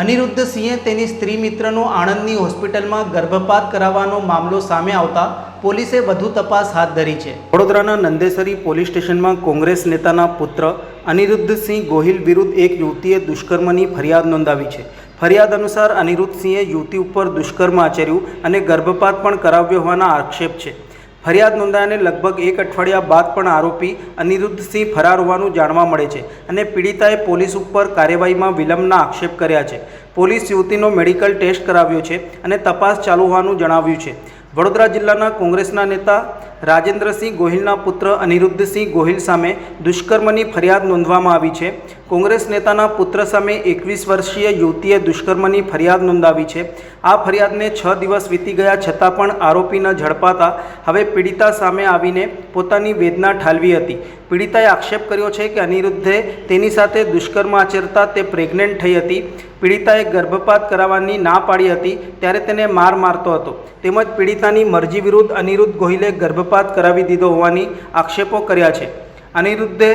અનિરુદ્ધ સિંહે તેની સ્ત્રી મિત્રનો આણંદની હોસ્પિટલમાં ગર્ભપાત કરાવવાનો મામલો સામે આવતા પોલીસે વધુ તપાસ હાથ ધરી છે. વડોદરાના નંદેસરી પોલીસ સ્ટેશનમાં કોંગ્રેસ નેતાના પુત્ર અનિરુદ્ધસિંહ ગોહિલ વિરુદ્ધ એક યુવતીએ દુષ્કર્મની ફરિયાદ નોંધાવી છે. ફરિયાદ અનુસાર અનિરુદ્ધ સિંહે યુવતી ઉપર દુષ્કર્મ આચર્યું અને ગર્ભપાત પણ કરાવ્યો હોવાના આક્ષેપ છે. ફરિયાદ નોંધાયાને લગભગ એક અઠવાડિયા બાદ પણ આરોપી અનિરુદ્ધસિંહ ફરાર હોવાનું જાણવા મળે છે અને પીડિતાએ પોલીસ ઉપર કાર્યવાહીમાં વિલંબના આક્ષેપ કર્યા છે. પોલીસ યુવતીનો મેડિકલ ટેસ્ટ કરાવ્યો છે અને તપાસ ચાલુ હોવાનું જણાવ્યું છે. વડોદરા જિલ્લાના કોંગ્રેસના નેતા રાજેન્દ્રસિંહ ગોહિલના પુત્ર અનિરુદ્ધસિંહ ગોહિલ સામે દુષ્કર્મની ફરિયાદ નોંધવામાં આવી છે. કોંગ્રેસ નેતાના પુત્ર સામે એકવીસ વર્ષીય યુવતીએ દુષ્કર્મની ફરિયાદ નોંધાવી છે. આ ફરિયાદને છ દિવસ વીતી ગયા છતાં પણ આરોપી ન ઝડપાતા હવે પીડિતા સામે આવીને પોતાની વેદના ઠાલવી હતી. પીડિતાએ આક્ષેપ કર્યો છે કે અનિરુદ્ધે તેની સાથે દુષ્કર્મ આચરતા તે પ્રેગ્નેન્ટ થઈ હતી. પીડિતાએ ગર્ભપાત કરાવવાની ના પાડી હતી, ત્યારે તેને માર મારતો હતો. તેમજ પીડિતાની મરજી વિરુદ્ધ અનિરુદ્ધ ગોહિલે ગર્ભપાત કરાવી દીધો હોવાની આક્ષેપો કર્યા છે. અનિરુદ્ધે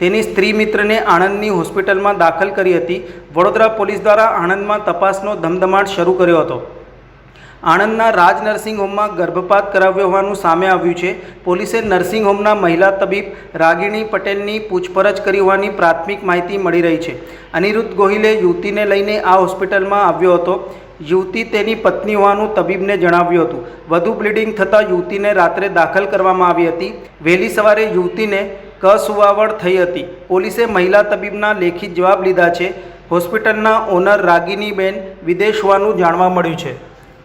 તેની સ્ત્રી મિત્રને આણંદની હોસ્પિટલમાં દાખલ કરી હતી. વડોદરા પોલીસ દ્વારા આણંદમાં તપાસનો ધમધમાટ શરૂ કર્યો હતો. આણંદના રાજ નર્સિંગ હોમમાં ગર્ભપાત કરાવ્યો હોવાનું સામે આવ્યું છે. પોલીસે નર્સિંગ હોમના મહિલા તબીબ રાગિણી પટેલની પૂછપરછ કરી હોવાની પ્રાથમિક માહિતી મળી રહી છે. અનિરુદ્ધ ગોહિલે યુવતીને લઈને આ હોસ્પિટલમાં આવ્યો હતો. યુવતી તેની પત્ની હોવાનું તબીબને જણાવ્યું હતું. વધુ બ્લીડિંગ થતાં યુવતીને રાત્રે દાખલ કરવામાં આવી હતી. વહેલી સવારે યુવતીને કસુવાવડ થઈ હતી. પોલીસે મહિલા તબીબના લેખિત જવાબ લીધા છે. હોસ્પિટલના ઓનર રાગિનીબેન વિદેશ હોવાનું જાણવા મળ્યું છે.